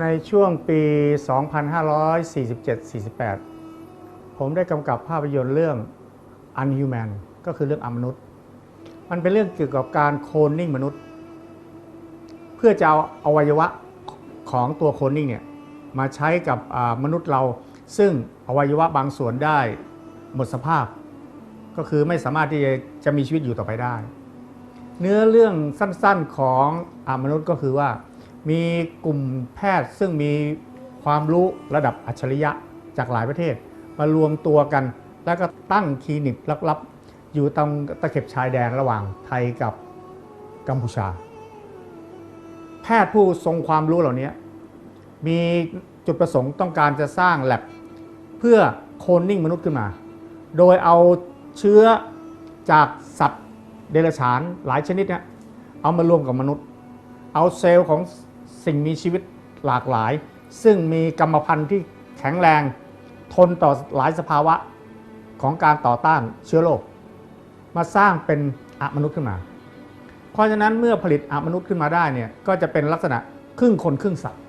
ในช่วงปี 2547-48 ผมได้กำกับภาพยนตร์เรื่อง Unhuman ก็คือเรื่องอมนุษย์ มันเป็นเรื่องเกี่ยวกับการโคลนนิ่งมนุษย์ เพื่อจะเอาอวัยวะของตัวโคลนนิ่งเนี่ยมาใช้กับมนุษย์เรา ซึ่งอวัยวะบางส่วนได้หมดสภาพ ก็คือไม่สามารถที่จะจะมีชีวิตอยู่ต่อไปได้ เนื้อเรื่องสั้นๆของอมนุษย์ก็คือว่า มีกลุ่มแพทย์ซึ่งมีความรู้ระดับอัจฉริยะจากหลายประเทศ มารวมตัวกัน แล้วก็ตั้งคลินิกลับๆ อยู่ตรงตะเข็บชายแดนระหว่างไทยกับกัมพูชา แพทย์ผู้ทรงความรู้เหล่านี้มีจุดประสงค์ต้องการจะสร้างแลบเพื่อโคลนนิ่งมนุษย์ขึ้นมา โดยเอาเชื้อจากสัตว์เดรัจฉานหลายชนิดเนี่ยเอามารวมกับมนุษย์ เอาเซลล์ของ สิ่งมีชีวิตหลากหลาย ซึ่งมีกรรมพันธุ์ที่แข็งแรง ทนต่อหลายสภาวะของการต่อต้านเชื้อโรคมาสร้างเป็นอะมนุษย์ขึ้นมา เพราะฉะนั้นเมื่อผลิตอะมนุษย์ขึ้นมาได้เนี่ยก็จะเป็นลักษณะครึ่งคนครึ่งสัตว์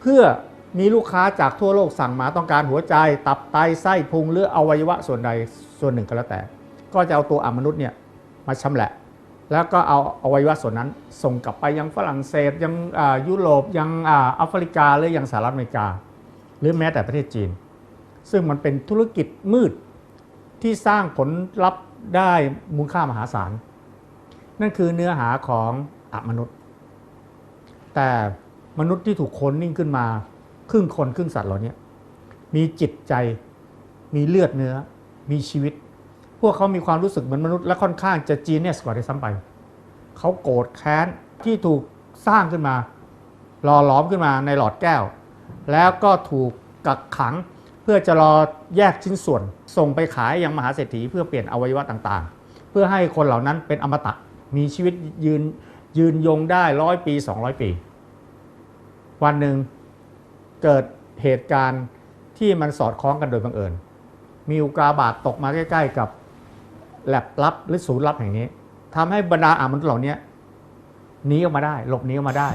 เพื่อมีลูกค้าจากทั่วโลกสั่งมาต้องการหัวใจ ตับไตไส้พุงหรืออวัยวะส่วนใดส่วนหนึ่งก็แล้วแต่ ก็จะเอาตัวอะมนุษย์เนี่ยมาชำแหละ แล้วก็เอาอวัยวะส่วนนั้น ส่งกลับไปยังฝรั่งเศสยังยุโรปยังอ่าแอฟริกาหรือยังสหรัฐอเมริกา หรือแม้แต่ประเทศจีน ซึ่งมันเป็นธุรกิจมืดที่สร้างผลลัพธ์ได้มูลค่ามหาศาล นั่นคือเนื้อหาของอมนุษย์ แต่มนุษย์ที่ถูกคนนิ่งขึ้นมา ครึ่งคนครึ่งสัตว์เหล่านี้มีจิตใจมีเลือดเนื้อมีชีวิต พวกเขามีความรู้สึกเหมือนมนุษย์และค่อนข้างจะจีเนสกว่าด้วยซ้ำไป เขาโกรธแค้นที่ถูกสร้างขึ้นมาหล่อหลอมขึ้นมาในหลอดแก้ว แล้วก็ถูกกักขังเพื่อจะรอแยกชิ้นส่วน ส่งไปขายยังมหาเศรษฐีเพื่อเปลี่ยนอวัยวะต่างๆ เพื่อให้คนเหล่านั้นเป็นอมตะมีชีวิตยืนยืนยงได้ร้อยปี 200 ปี วันหนึ่งเกิดเหตุการณ์ที่มันสอดคล้องกันโดยบังเอิญ มีอุกาบาตตกมาใกล้ ๆ กับ แลบลับหรือศูนย์ลับแห่งนี้ทำให้บรรดาอามนุษย์เหล่านี้หนีออกมาได้ หลบหนีออกมาได้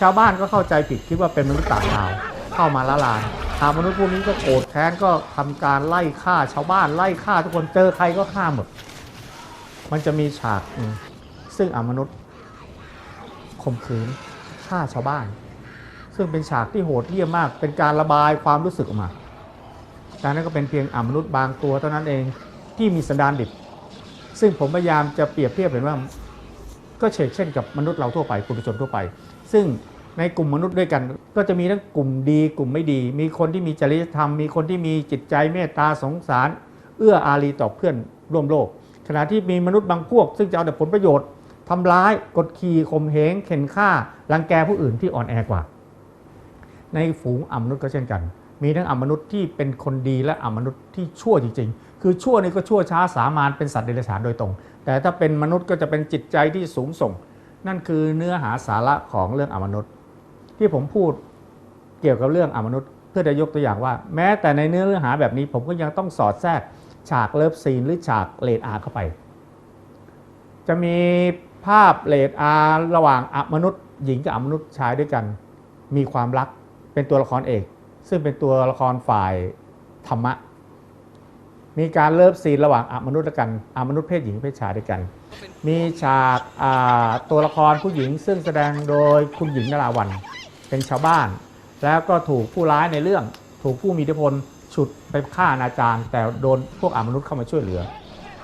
ชาวบ้านก็เข้าใจผิดคิดว่าเป็นมนุษย์ต่างดาวเข้ามาละลานอามนุษย์พวกนี้ก็โกรธแค้นก็ทำการไล่ฆ่าชาวบ้านไล่ฆ่าทุกคนเจอใครก็ฆ่าหมด มันจะมีฉากหนึ่งซึ่งอามนุษย์ข่มขืนฆ่าชาวบ้าน ซึ่งเป็นฉากที่โหดเหี้ยมมาก เป็นการระบายความรู้สึกออกมาแต่นั้นก็เป็นเพียงอามนุษย์บางตัวเท่านั้นเองที่มีสันดานดิบ ซึ่งผมพยายามจะเปรียบเทียบเห็นว่าก็เฉกเช่นกับมนุษย์เราทั่วไปปุถุชนทั่วไป ซึ่งในกลุ่มมนุษย์ด้วยกัน ก็จะมีทั้งกลุ่มดี กลุ่มไม่ดี มีคนที่มีจริยธรรม มีคนที่มีจิตใจเมตตาสงสาร เอื้ออารีต่อเพื่อนร่วมโลก ขณะที่มีมนุษย์บางพวก ซึ่งจะเอาแต่ผลประโยชน์ทำร้ายกดขี่ข่มเหงเข็นฆ่ารังแกผู้อื่นที่อ่อนแอกว่า ในฝูงอมนุษย์ก็เช่นกัน มีทั้งอมนุษย์ที่เป็นคนดีและอมนุษย์ที่ชั่วจริง คือชั่วนี่ก็ชั่วช้าสามานเป็นสัตว์เดรัจฉานโดยตรง แต่ถ้าเป็นมนุษย์ก็จะเป็นจิตใจที่สูงส่ง นั่นคือเนื้อหาสาระของเรื่องอมนุษย์ ที่ผมพูดเกี่ยวกับเรื่องอมนุษย์ เพื่อจะยกตัวอย่างว่า แม้แต่ในเนื้อเรื่องหาแบบนี้ผมก็ยังต้องสอดแทรกฉากเลิฟซีนหรือฉากเลดอาเข้าไป จะมีภาพเลดอาระหว่างอมนุษย์ หญิงกับอมนุษย์ชายด้วยกัน มีความรักเป็นตัวละครเอก ซึ่งเป็นตัวละครฝ่ายธรรมะ มีการเลิฟซีนระหว่างอมนุษย์ละกันอมนุษย์เพศหญิงเพศชายด้วยกัน มีฉากตัวละครผู้หญิงซึ่งแสดงโดยคุณหญิงนราวันเป็นชาวบ้าน แล้วก็ถูกผู้ร้ายในเรื่องถูกผู้มีอิทธิพลฉุดไปฆ่าอนาจารแต่โดนพวกอมนุษย์เข้ามาช่วยเหลือ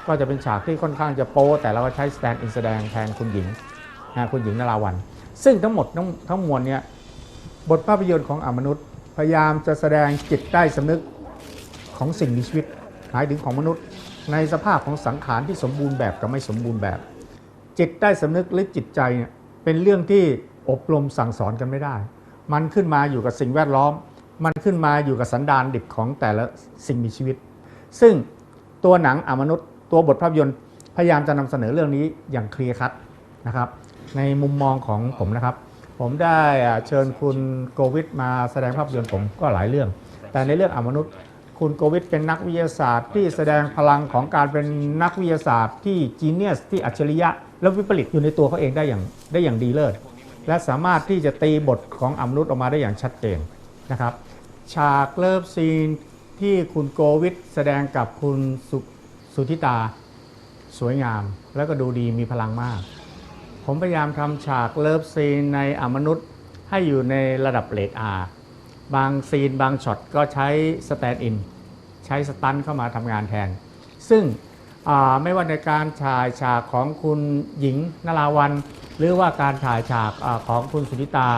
ก็จะเป็นฉากที่ค่อนข้างจะโป๊แต่เราก็ใช้สแตนด์อินแสดงแทนคุณหญิงนะคุณหญิงนราวัน ซึ่งทั้งหมดทั้งทั้งมวลเนี่ยบทภาพยนตร์ของอมนุษย์พยายามจะแสดงจิตใต้สำนึกของสิ่งมีชีวิต หมายถึงของมนุษย์ในสภาพของสังขารที่สมบูรณ์แบบกับไม่สมบูรณ์แบบ จิตใต้สำนึกหรือจิตใจเนี่ยเป็นเรื่องที่อบรมสั่งสอนกันไม่ได้ มันขึ้นมาอยู่กับสิ่งแวดล้อม มันขึ้นมาอยู่กับสันดานดิบของแต่ละสิ่งมีชีวิต ซึ่งตัวหนังอมนุษย์ ตัวบทภาพยนตร์พยายามจะนำเสนอเรื่องนี้อย่างเคลียร์คัดนะครับ ในมุมมองของผมนะครับ ผมได้เชิญคุณโกวิทมาแสดงภาพยนตร์ผมก็หลายเรื่อง แต่ในเรื่องอมนุษย์ คุณโกวิทเป็นนักวิทยาศาสตร์ ที่แสดงพลังของการเป็นนักวิทยาศาสตร์ ที่จีเนียสที่อัจฉริยะ และวิปริตอยู่ในตัวเขาเองได้อย่างได้อย่างดีเลิศและสามารถที่จะตีบทของอมนุษย์ออกมาได้อย่างชัดเจนนะครับ ฉากเลิฟซีนที่คุณโกวิทแสดงกับคุณสุสุธิตา สวยงาม แล้วก็ดูดีมีพลังมาก ผมพยายามทำฉากเลิฟซีนในอมนุษย์ให้อยู่ในระดับเลดอาร์ บางซีนบางช็อตก็ใช้สแตนด์อินใช้สตันเข้ามาทำงานแทน ซึ่งไม่ว่าในการถ่ายฉากของคุณหญิงนราวันหรือว่าการถ่ายฉากอของคุณสุนิตา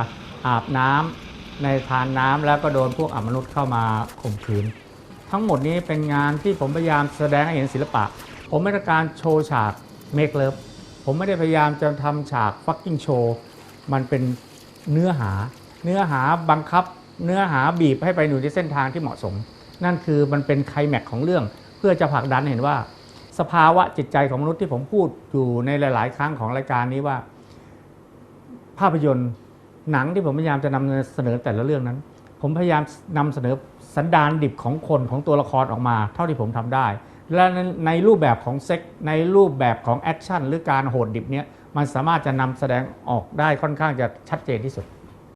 อาบน้ำในทานน้ำแล้วก็โดนพวกอมนุษย์เข้ามาข่มขืน ทั้งหมดนี้เป็นงานที่ผมพยายามแสดงให้เห็นศิลปะ ผมไม่ต้องการโชว์ฉากเมคเลิฟผมไม่ได้พยายามจะทำฉากฟักกิ้งโชว์มันเป็นเนื้อหา เนื้อหาบังคับ เนื้อหาบีบให้ไปอยู่ในเส้นทางที่เหมาะสม นั่นคือมันเป็นไคลแม็กซ์ของเรื่อง เพื่อจะผลักดันเห็นว่า สภาวะจิตใจของมนุษย์ที่ผมพูดอยู่ในหลาย ๆ ครั้งของรายการนี้ว่า ภาพยนตร์หนังที่ผมพยายามจะนำเสนอแต่ละเรื่องนั้น ผมพยายามนำเสนอสันดานดิบของคนของตัวละครออกมา เท่าที่ผมทำได้ และในในรูปแบบของเซ็กในรูปแบบของแอคชั่นหรือการโหดดิบเนี้ยมันสามารถจะนำแสดงออกได้ค่อนข้างจะชัดเจนที่สุด